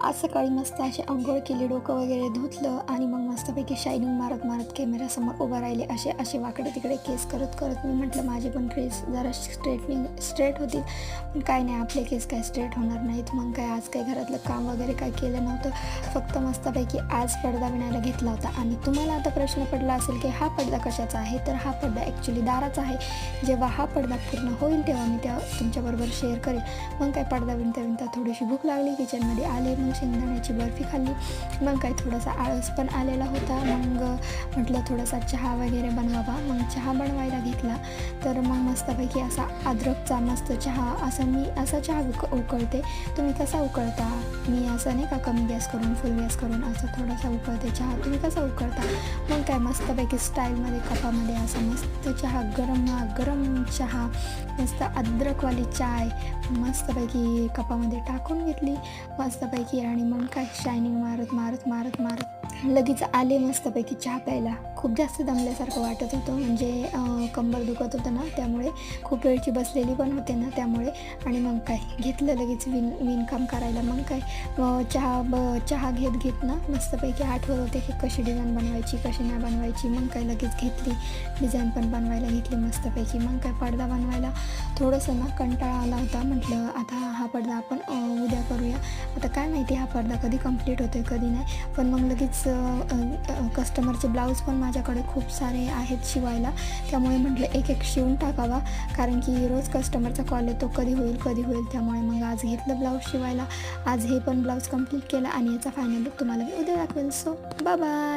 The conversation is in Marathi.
आज सकाळी मस्त अशी आंघोळ केली डोकं वगैरे धुतलं आणि मग मस्तपैकी शायनिंग मारत मारत कॅमेऱ्यासमोर उभं राहिले. असे असे वाकडे तिकडे केस करत करत मी म्हटलं माझे पण केस जरा स्ट्रेटनिंग स्ट्रेट होतील. पण काय नाही आपले केस काय स्ट्रेट होणार नाहीत. मग काय आज काय घरातलं काम वगैरे काय केलं नव्हतं. फक्त मस्तपैकी आज पडदा विणायला घेतला होता. आणि तुम्हाला आता प्रश्न पडला असेल की हा पडदा कशाचा आहे? तर हा पडदा ॲक्च्युली दाराचा आहे. जेव्हा हा पडदा पूर्ण होईल तेव्हा मी त्या तुमच्याबरोबर शेअर करेल. मग काय पडदा विणता विणता थोडीशी भूक लागली. किचनमध्ये आले मग शेंगदाण्याची बर्फी खाल्ली. मग काय थोडासा आळस पण आलेला होता. मग म्हटलं थोडासा चहा वगैरे बनवावा. मग चहा बनवायला घेतला. तर मग मस्तपैकी असा अद्रकचा मस्त चहा असं मी असा चहा उक उकळते. तुम्ही कसा उकळता? मी असं नाही का कमी गॅस करून फुल गॅस करून असं थोडासा उकळते चहा. तुम्ही कसा उकळता? मग काय मस्तपैकी स्टाईलमध्ये कपामध्ये असं मस्त चहा गरम गरम चहा मस्त अद्रकवाली चाय मस्तपैकी कपामध्ये टाकून घेतली. मस्तपैकी आणि मग काय? शायनिंग मारत मारत मारत मारत लगेच आले मस्तपैकी चहा प्यायला. खूप जास्त दमल्यासारखं वाटत होतं. म्हणजे कंबर दुखत होतं ना त्यामुळे खूप वेळची बसलेली पण होते ना त्यामुळे. आणि मग काय घेतलं लगेच विण विणकाम करायला. मग काय चहा ब चहा घेत घेत ना मस्तपैकी आठवत होते की कशी डिझाईन बनवायची कशी नाही बनवायची. मग काय लगेच घेतली डिझाईन पण बनवायला घेतली मस्तपैकी. मग काय पडदा बनवायला थोडंसं ना कंटाळा आला होता. म्हटलं आता हा पडदा आपण उद्या करूया. आता काय माहिती हा पडदा कधी कंप्लीट होतो आहे कधी नाही. पण मग लगेच कस्टमरचे ब्लाऊज पण माझ्याकडे खूप सारे आहेत शिवायला. त्यामुळे म्हटलं एक एक शिवून टाकावा. कारण की रोज कस्टमरचा कॉल येतो कधी होईल कधी होईल. त्यामुळे मग आज घेतलं ब्लाऊज शिवायला. आज हे पण ब्लाऊज कंप्लीट केलं आणि याचा फायनल लुक तुम्हाला मी उद्या दाखवेल. So bye